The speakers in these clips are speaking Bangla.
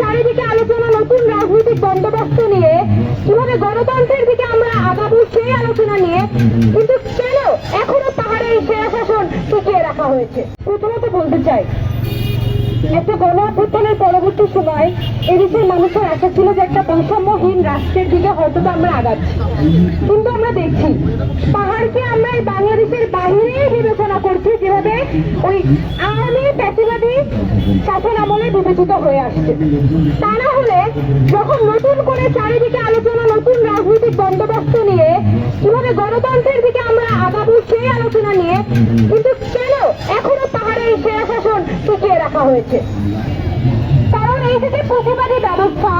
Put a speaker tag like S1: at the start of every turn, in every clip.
S1: চারিদিকে আলোচনা, নতুন রাজনৈতিক বন্দোবস্ত নিয়ে, কীভাবে গণতন্ত্রের দিকে আমরা আগাবো সেই আলোচনা নিয়ে। কিন্তু কেন এখনও পাহাড়ে এই সেরা শাসন টিকিয়ে রাখা হয়েছে? প্রথমত বলতে চাই, একটা গণ পরবর্তী সময় এদেশের মানুষের আশা ছিল যে একটা বৈষম্যহীন রাষ্ট্রের দিকে হয়তো আমরা আগাচ্ছি। কিন্তু আমরা দেখছি, পাহাড়কে আমরা এই বাংলাদেশের বাইরে বিবেচনা করছি যেভাবে ওই আওয়ামী প্যাসিবাদী শাসন আমলে বিবেচিত হয়ে আসছে। তা না হলে যখন নতুন করে চারিদিকে আলোচনা, নতুন রাজনৈতিক বন্দোবস্ত নিয়ে, কীভাবে গণতন্ত্রের দিকে আমরা আগাবো সেই আলোচনা নিয়ে, কিন্তু কেন এখনও পাহাড়ে এই সেরা শাসন টিকিয়ে রাখা হয়েছে? কারণ এই যে পুঁজিবাদী ব্যবস্থা,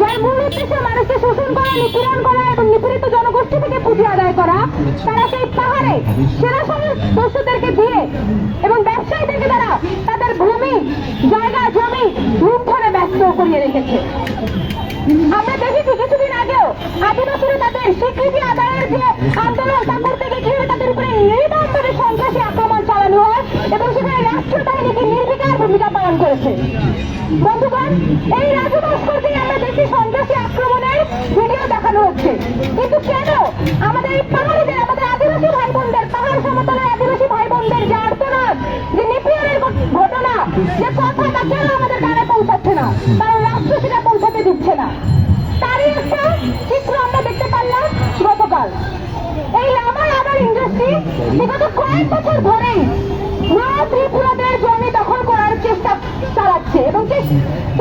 S1: যার মূল উদ্দেশ্য মানুষকে শোষণ করা, নিপীড়ন করা এবং নিপীড়িত জনগোষ্ঠী থেকে পুঁজি আদায় করা, তারা সেই পাহাড়ে সেরা দস্যুদেরকে দিয়ে এবং ব্যবসায়ীদেরকে তারা তাদের ভূমি জায়গা জমি লুণ্ঠনে ব্যস্ত করিয়ে রেখেছে। আমরা দেখেছি কিছুদিন আগেও আদিবাসীরা তাদের স্বীকৃতি আদায়ের যে আন্দোলন, তা করতে গিয়ে কীভাবে তাদের উপরে নির্মমভাবে সন্ত্রাসী আক্রমণ চালানো হয় এবং সেখানে রাষ্ট্রীয় বাহিনীকে নির্বিকার ভূমিকা পালন করেছে। বন্ধুগণ, এই রাজু ভাস্করকে আমরা দেখি সন্ত্রাসী আক্রমণের ভিডিও দেখানো হচ্ছে। কিন্তু কেন আমাদের এই পাহাড়িদের না রাষ্ট্র সেটা পৌঁছাতে দিচ্ছে না। তারই একটা চিত্র আমরা দেখতে পারলাম গতকাল। এই লামার আবার ইন্ডাস্ট্রি বিগত কয়েক বছর ধরেই ত্রিপুরাদের জমি দখল করার চেষ্টা চালাচ্ছে এবং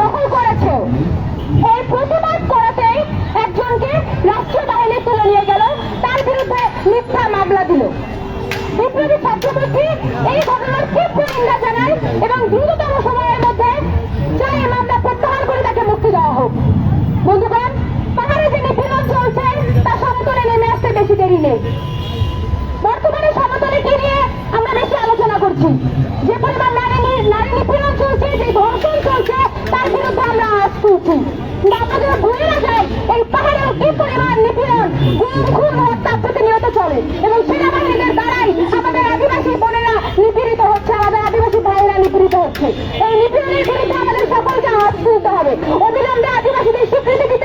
S1: দখল করেছেও এই প্রতিবাদ করাতেই একজনকে রাষ্ট্রীয় বাহিনী তুলে নিয়ে গেল। তার বিরুদ্ধে মিথ্যা মামলা দিল। বিপ্লবী ছাত্রপক্ষে এই ঘটনার তীব্র নিন্দা জানায় এবং দ্রুততম বর্তমানে সমতলে নিয়ে আমরা বেশি আলোচনা করছি। যে পরিমাণ নারী নারী নিপীড়ন চলছে, যে ধর্ষণ চলছে, তার বিরুদ্ধে আমরা আজ করছি। কিন্তু আমরা যেন ভুলে না যাই এই পাহাড়েও কি পরিমাণ নিপীড়ন, গুম, খুন, হত্যা প্রতিনিয়ত চলে। এবং সেনাবাহিনীদের দ্বারাই আমাদের আদিবাসী বোনেরা নিপীড়িত হচ্ছে, আমাদের আদিবাসী ভাইয়েরা নিপীড়িত হচ্ছে। এই নিপীড়নের বিরুদ্ধে আমাদের সকলকে আজ তুলতে হবে। অবিলম্বে আদিবাসীদের স্বীকৃতি দিতে